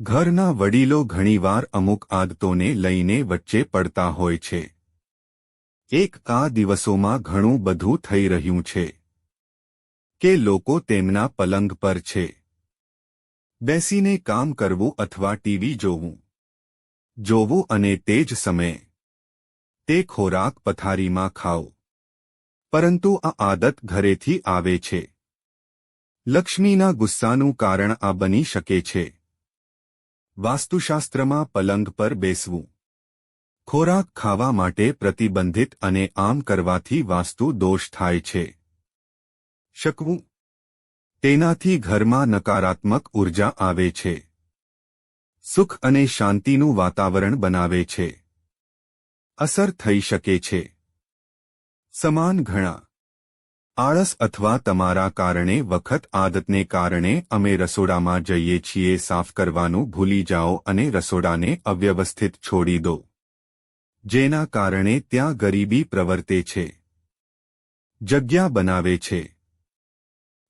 ઘરના વડીલો ઘણીવાર અમુક આદતોને લઈને વચ્ચે પડતા હોય છે. એક આ દિવસોમાં ઘણું બધું થઈ રહ્યું છે. કે લોકો તેમના પલંગ પર છે. બેસીને કામ કરવું અથવા ટીવી જોવું. જોવું અને તે જ સમયે તે ખોરાક પથારીમાં ખાઓ. પરંતુ આ આદત ઘરેથી આવે છે. લક્ષ્મીના ગુસ્સાનું કારણ આ બની શકે છે. વાસ્તુશાસ્ત્રમાં પલંગ પર બેસવું. ખોરાક ખાવા માટે પ્રતિબંધિત અને આમ કરવાથી વાસ્તુ દોષ થાય છે. શકવું. તેનાથી ઘરમાં નકારાત્મક ઊર્જા આવે છે. સુખ અને શાંતિનું વાતાવરણ બનાવે છે. અસર થઈ શકે છે. સમાન ઘણા. આળસ અથવા તમારા કારણે, વખત આદતને કારણે અમે રસોડામાં જઈએ છીએ, સાફ કરવાનું ભૂલી જાઓ અને રસોડાને અવ્યવસ્થિત છોડી દો. જેના કારણે ત્યાં ગરીબી પ્રવર્તે છે. જગ્યા બનાવે છે.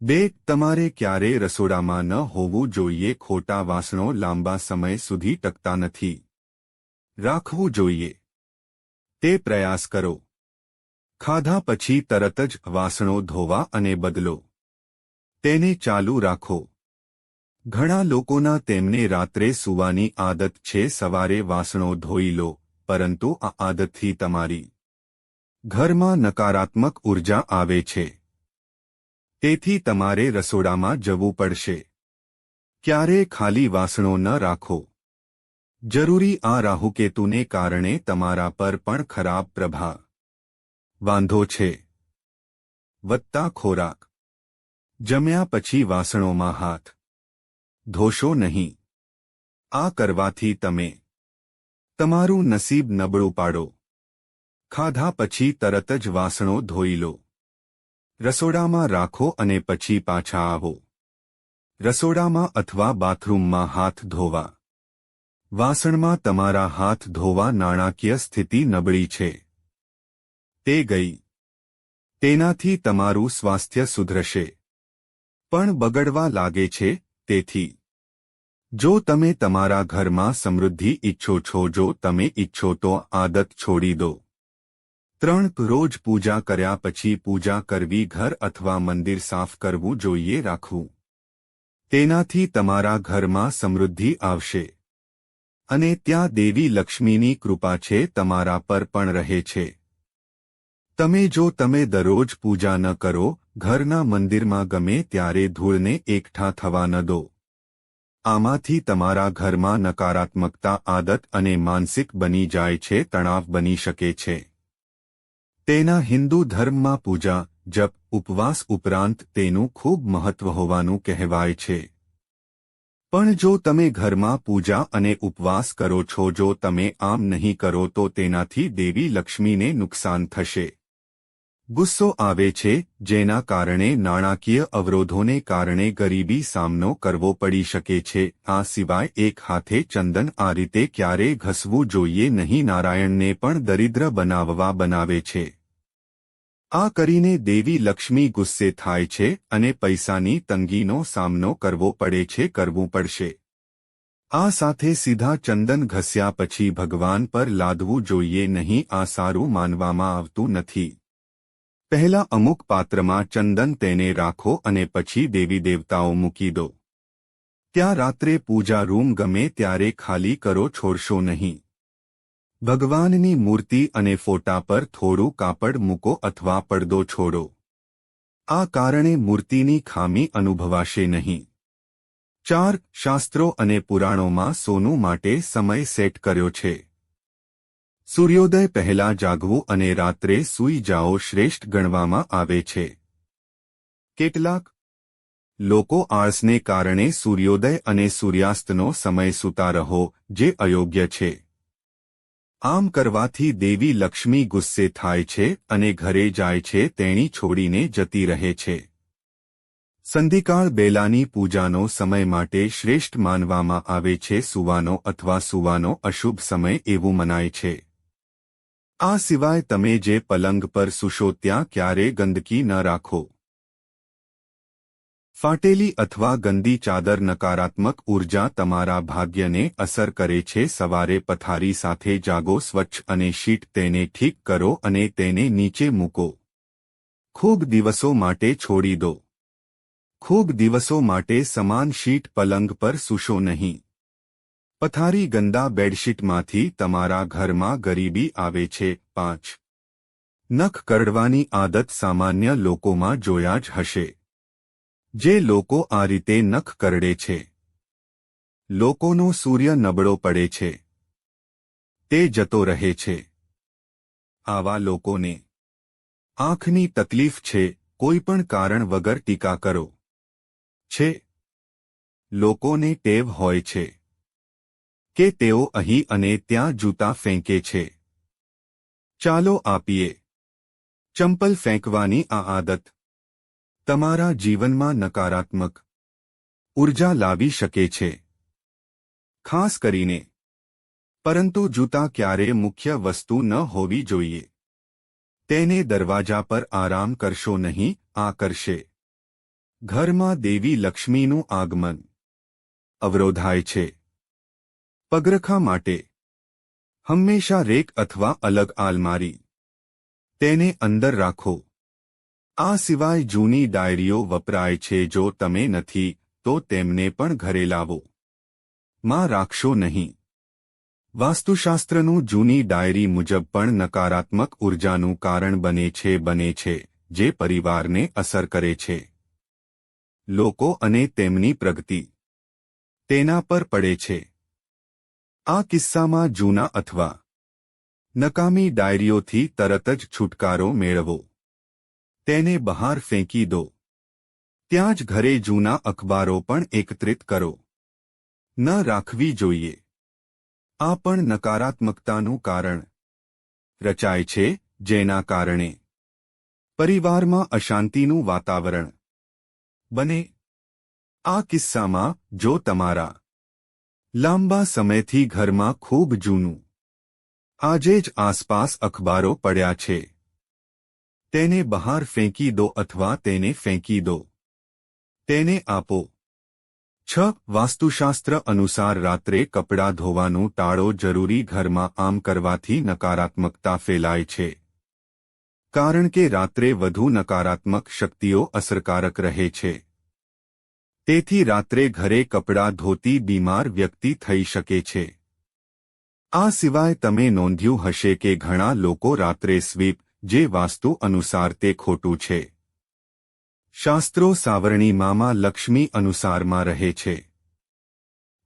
બે, તમારે ક્યારે રસોડામાં ન હોવું જોઈએ, ખોટા વાસણો લાંબા સમય સુધી ટકતા નથી. રાખવું જોઈએ. તે પ્રયાસ કરો. ખાધા પછી તરત જ વાસણો ધોવા અને બદલો. તેને ચાલુ રાખો. ઘણા લોકોના તેમને રાત્રે સૂવાની આદત છે, સવારે વાસણો ધોઈ લો, પરંતુ આ આદતથી તમારી ઘરમાં નકારાત્મક ઊર્જા આવે છે. તેથી તમારે રસોડામાં જવું પડશે. ક્યારે ખાલી વાસણો ન રાખો. જરૂરી આ રાહુકેતુને કારણે તમારા પર પણ ખરાબ પ્રભાવ વાંધો છે. વત્તા ખોરાક. જમ્યા પછી વાસણોમાં હાથ. ધોશો નહીં. આ કરવાથી તમે તમારું નસીબ નબળું પાડો. ખાધા પછી તરત જ વાસણો ધોઈ લો. રસોડામાં રાખો અને પછી પાછા આવો. રસોડામાં અથવા બાથરૂમમાં હાથ ધોવા. વાસણમાં તમારા હાથ ધોવા નાણાકીય સ્થિતિ નબળી છે. તે ગઈ. તેનાથી તમારું સ્વાસ્થ્ય સુધરશે. પણ બગડવા લાગે છે, તેથી. જો તમે તમારા ઘરમાં સમૃદ્ધિ ઈચ્છો છો, જો તમે ઈચ્છો તો આદત છોડી દો. ત્રણ રોજ પૂજા કર્યા પછી પૂજા કરવી, ઘર અથવા મંદિર સાફ કરવું જોઈએ, રાખવું. તેનાથી તમારા ઘરમાં સમૃદ્ધિ આવશે. અને ત્યાં દેવી લક્ષ્મીની કૃપા છે, તમારા પર પણ રહે છે. તમે જો તમે દરરોજ પૂજા ન કરો, ઘરના મંદિરમાં ગમે ત્યારે ધૂળને એકઠા થવા ન દો. આમાંથી તમારા ઘરમાં નકારાત્મકતા, આદત અને માનસિક બની જાય છે, તણાવ બની શકે છે. તેના હિન્દુ ધર્મમાં પૂજા, જપ, ઉપવાસ ઉપરાંત તેનું ખૂબ મહત્વ હોવાનું કહેવાય છે. પણ જો તમે ઘરમાં પૂજા અને ઉપવાસ કરો છો, જો તમે આમ નહીં કરો, તો તેનાથી દેવી લક્ષ્મીને નુકસાન થશે. ગુસ્સો આવે છે, જેના કારણે નાણાકીય અવરોધોને કારણે ગરીબી સામનો કરવો પડી શકે છે. આ સિવાય એક હાથે ચંદન આ રીતે ક્યારે ઘસવું જોઈએ નહીં, નારાયણને પણ દરિદ્ર બનાવવા બનાવે છે. આ કરીને દેવી લક્ષ્મી ગુસ્સે થાય છે અને પૈસાની તંગીનો સામનો કરવો પડે છે, કરવું પડશે. આ સાથે સીધા ચંદન ઘસ્યા પછી ભગવાન પર લાદવું જોઈએ નહીં, આ સારું માનવામાં આવતું નથી. પહેલા અમુક પાત્રમાં ચંદન તેને રાખો અને પછી દેવી દેવતાઓ મૂકી દો. ત્યાં રાત્રે પૂજા રૂમ ગમે ત્યારે ખાલી કરો છોડશો નહીં. ભગવાનની મૂર્તિ અને ફોટા પર થોડું કાપડ મૂકો અથવા પડદો છોડો. આ કારણે મૂર્તિની ખામી અનુભવાશે નહીં. ચાર શાસ્ત્રો અને પુરાણોમાં સોનું માટે સમય સેટ કર્યો છે. સૂર્યોદય પહેલા જાગવું અને રાત્રે સૂઈ જાઓ શ્રેષ્ઠ ગણવામાં આવે છે. કેટલાક લોકો આળસને કારણે સૂર્યોદય અને સૂર્યાસ્તનો સમય સૂતા રહો, જે અયોગ્ય છે. આમ કરવાથી દેવી લક્ષ્મી ગુસ્સે થાય છે અને ઘરે જાય છે તેણી છોડીને જતી રહે છે. સંધિકાળ બેલાની પૂજાનો સમય માટે શ્રેષ્ઠ માનવામાં આવે છે, સુવાનો અથવા સુવાનો અશુભ સમય એવું મનાય છે. આ સિવાય તમે જે પલંગ પર સુશો ત્યાં ક્યારે ગંદકી ન રાખો. ફાટેલી અથવા ગંદી ચાદર નકારાત્મક ઊર્જા તમારા ભાગ્યને અસર કરે છે. સવારે પથારી સાથે જાગો, સ્વચ્છ અને શીટ તેને ઠીક કરો અને તેને નીચે મૂકો. ખૂબ દિવસો માટે છોડી દો. ખૂબ દિવસો માટે સમાન શીટ પલંગ પર સૂશો નહીં. પથારી ગંદા બેડશીટમાંથી તમારા ઘરમાં ગરીબી આવે છે. પાંચ. નખ કરડવાની આદત સામાન્ય લોકોમાં જોયા જ હશે. જે લોકો આ રીતે નખ કરડે છે. લોકોનો સૂર્ય નબળો પડે છે. તે જતો રહે છે. આવા લોકોને આંખની તકલીફ છે. કોઈ પણ કારણ વગર ટીકા કરો. છે. લોકોને ટેવ હોય છે. કે તેઓ અહીં અને ત્યાં જૂતા ફેંકે છે. ચાલો આપીએ. ચંપલ ફેંકવાની આ આદત. તમારા જીવનમાં નકારાત્મક ઊર્જા લાવી શકે છે. ખાસ કરીને. પરંતુ જૂતા ક્યારે મુખ્ય વસ્તુ ન હોવી જોઈએ. તેને દરવાજા પર આરામ કરશો નહીં, આ કરશે. ઘરમાં દેવી લક્ષ્મીનું આગમન. અવરોધાય છે. પગરખા માટે. હંમેશા રેક અથવા અલગ આલમારી. તેને અંદર રાખો. આ સિવાય જૂની ડાયરીઓ વપરાય છે જો તમે નથી, તો તેમને પણ ઘરે લાવો. માં રાખશો નહીં. વાસ્તુશાસ્ત્રનું જૂની ડાયરી મુજબ પણ નકારાત્મક ઉર્જાનું કારણ બને છે બને છે, જે પરિવારને અસર કરે છે. લોકો અને તેમની પ્રગતિ. તેના પર પડે છે. આ કિસ્સામાં જૂના અથવા નકામી ડાયરીઓથી તરત જ છુટકારો મેળવો. તેને બહાર ફેંકી દો. ત્યાં જ ઘરે જૂના અખબારો પણ એકત્રિત કરો. ન રાખવી જોઈએ. આ પણ નકારાત્મકતાનું કારણ રચાય છે, જેના કારણે પરિવારમાં અશાંતિનું વાતાવરણ બને. આ કિસ્સામાં જો તમારા લાંબા સમયથી ઘરમાં ખૂબ જૂનું. આજે જ આસપાસ અખબારો પડ્યા છે. તેને બહાર ફેંકી દો અથવા તેને ફેંકી દો. તેને આપો. છ, વાસ્તુશાસ્ત્ર અનુસાર રાત્રે કપડાં ધોવાનું ટાળો જરૂરી ઘરમાં આમ કરવાથી નકારાત્મકતા ફેલાય છે. કારણ કે રાત્રે વધુ નકારાત્મક શક્તિઓ અસરકારક રહે છે. તેથી રાત્રે ઘરે કપડાં ધોતી બીમાર વ્યક્તિ થઈ શકે છે. આ સિવાય તમે નોંધ્યું હશે કે ઘણા લોકો રાત્રે સ્વીપ, જે વાસ્તુ અનુસાર તે ખોટું છે. શાસ્ત્રો સાવરણીમાં લક્ષ્મી અનુસારમાં રહે છે.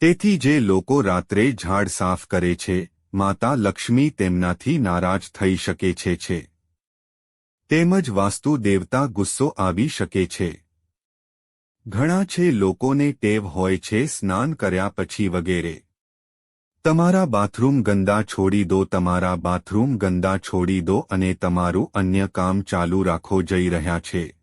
તેથી જે લોકો રાત્રે ઝાડ સાફ કરે છે, માતા લક્ષ્મી તેમનાથી નારાજ થઈ શકે છે. તેમજ વાસ્તુ દેવતા ગુસ્સો આવી શકે છે. ઘણા છે લોકોને ટેવ હોય છે સ્નાન કર્યા પછી વગેરે. તમારા બાથરૂમ ગંદા છોડી દો, તમારા બાથરૂમ ગંદા છોડી દો અને તમારું અન્ય કામ ચાલુ રાખો જઈ રહ્યા છે.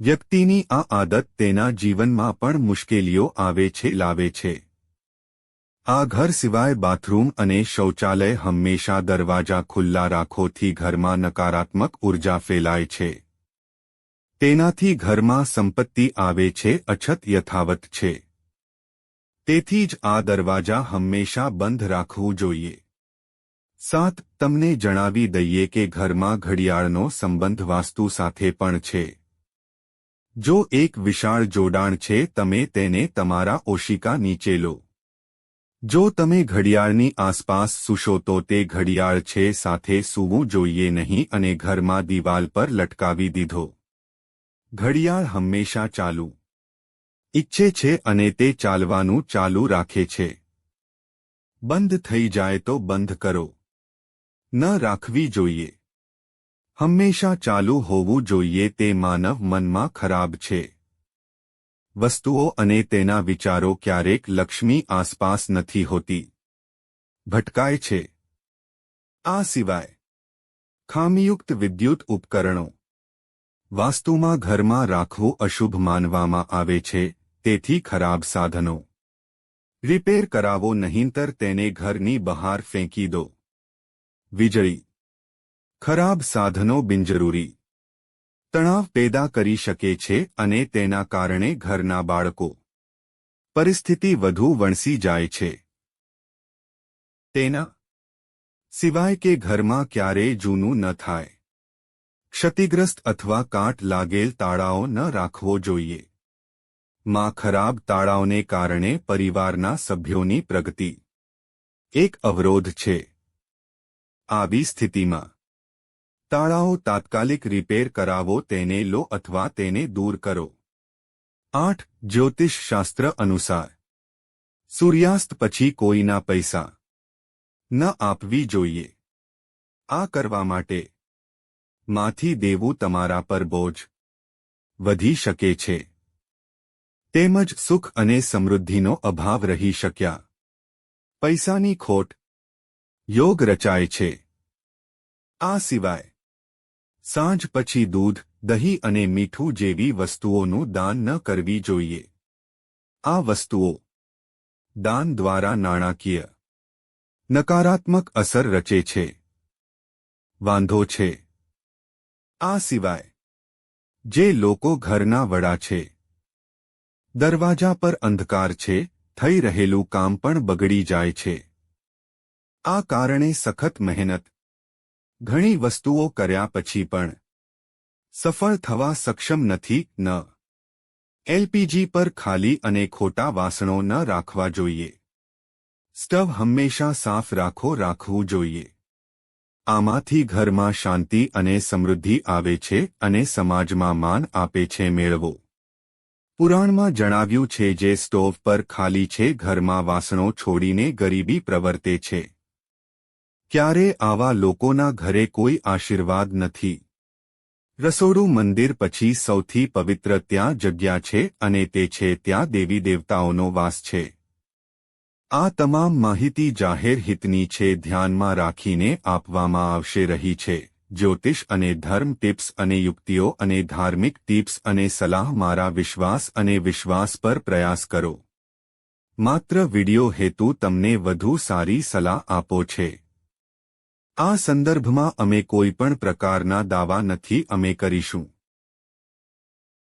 વ્યક્તિની આ આદત તેના જીવનમાં પણ મુશ્કેલીઓ આવે છે, લાવે છે. આ ઘર સિવાય બાથરૂમ અને શૌચાલય હંમેશા દરવાજા ખુલ્લા રાખોથી ઘરમાં નકારાત્મક ઊર્જા ફેલાય છે. તેનાથી ઘરમાં સંપત્તિ આવે છે, અછત યથાવત છે. તેથી જ આ દરવાજા હંમેશા બંધ રાખવું જોઈએ. સાત, તમને જણાવી દઈએ કે ઘરમાં ઘડિયાળનો સંબંધ વાસ્તુ સાથે પણ છે. જો એક વિશાળ જોડાણ છે, તમે તેને તમારા ઓશિકા નીચે લો. જો તમે ઘડિયાળની આસપાસ સૂશો તો તે ઘડિયાળ છે, સાથે સૂવું જોઈએ નહીં અને ઘરમાં દિવાલ પર લટકાવી દીધો. ઘડિયાળ હંમેશા ચાલુ. ઈચ્છે છે અને તે ચાલવાનું ચાલુ રાખે છે. બંધ થઈ જાય તો બંધ કરો. ન રાખવી જોઈએ. હંમેશા ચાલુ હોવું જોઈએ તે માનવ મનમાં ખરાબ છે. વસ્તુઓ અને તેના વિચારો ક્યારેક લક્ષ્મી આસપાસ નથી હોતી. ભટકાય છે. આ સિવાય, ખામીયુક્ત વિદ્યુત ઉપકરણો વાસ્તુમાં ઘરમાં રાખવું અશુભ માનવામાં આવે છે, તેથી ખરાબ સાધનો. રિપેર કરાવો નહીંતર તેને ઘરની બહાર ફેંકી દો. વીજળી. ખરાબ સાધનો બિનજરૂરી. તણાવ પેદા કરી શકે છે અને તેના કારણે ઘરના બાળકો. પરિસ્થિતિ વધુ વણસી જાય છે. તેના સિવાય કે ઘરમાં ક્યારેય જૂનું ન થાય. ક્ષતિગ્રસ્ત અથવા કાટ લાગેલ તાળાઓ ન રાખવો જોઈએ. માં ખરાબ તાળાઓને કારણે પરિવારના સભ્યોની પ્રગતિ. એક અવરોધ છે. આવી સ્થિતિમાં. તાળાઓ તાત્કાલિક રિપેર કરાવો, તેને લો અથવા તેને દૂર કરો. આઠ જ્યોતિષશાસ્ત્ર અનુસાર. સૂર્યાસ્ત પછી કોઈના પૈસા. ન આપવી જોઈએ. આ કરવા માટે માંથી દેવું તમારા પર બોજ વધી શકે છે. તેમજ સુખ અને સમૃદ્ધિનો અભાવ રહી શક્યા. પૈસાની ખોટ યોગ રચાય છે. આ સિવાય સાંજ પછી દૂધ, દહીં અને મીઠું જેવી વસ્તુઓનું દાન ન કરવી જોઈએ. આ વસ્તુઓ દાન દ્વારા નાણાકીય નકારાત્મક અસર રચે છે. વાંધો છે. આ સિવાય, જે લોકો ઘરના વડા છે, દરવાજા પર અંધકાર છે, થઈ રહેલું કામ પણ બગડી જાય છે. આ કારણે સખત મહેનત, ઘણી વસ્તુઓ કર્યા પછી પણ, સફળ થવા સક્ષમ નથી, ન. એલપીજી પર ખાલી અને ખોટા વાસણો ન રાખવા જોઈએ. સ્ટવ હંમેશા સાફ રાખો રાખવું જોઈએ. આમાંથી ઘરમાં શાંતિ અને સમૃદ્ધિ આવે છે અને સમાજમાં માન આપે છે મેળવો. પુરાણમાં જણાવ્યું છે જે સ્ટોવ પર ખાલી છે, ઘરમાં વાસણો છોડીને ગરીબી પ્રવર્તે છે. ક્યારે આવા લોકોના ઘરે કોઈ આશીર્વાદ નથી? રસોડું મંદિર પછી સૌથી પવિત્ર ત્યાં જગ્યા છે અને તે છે ત્યાં દેવી દેવતાઓનો વાસ છે. આ તમામ માહિતી જાહેર હિતની છે ધ્યાનમાં રાખીને આપવામાં આવશે રહી છે. જ્યોતિષ અને ધર્મ ટિપ્સ અને યુક્તિઓ અને ધાર્મિક ટિપ્સ અને સલાહ મારા વિશ્વાસ અને વિશ્વાસ પર પ્રયાસ કરો. માત્ર વિડિયો હેતુ તમને વધુ સારી સલાહ આપો છે. આ સંદર્ભમાં અમે કોઈ પણ પ્રકારના દાવા નથી અમે કરીશું.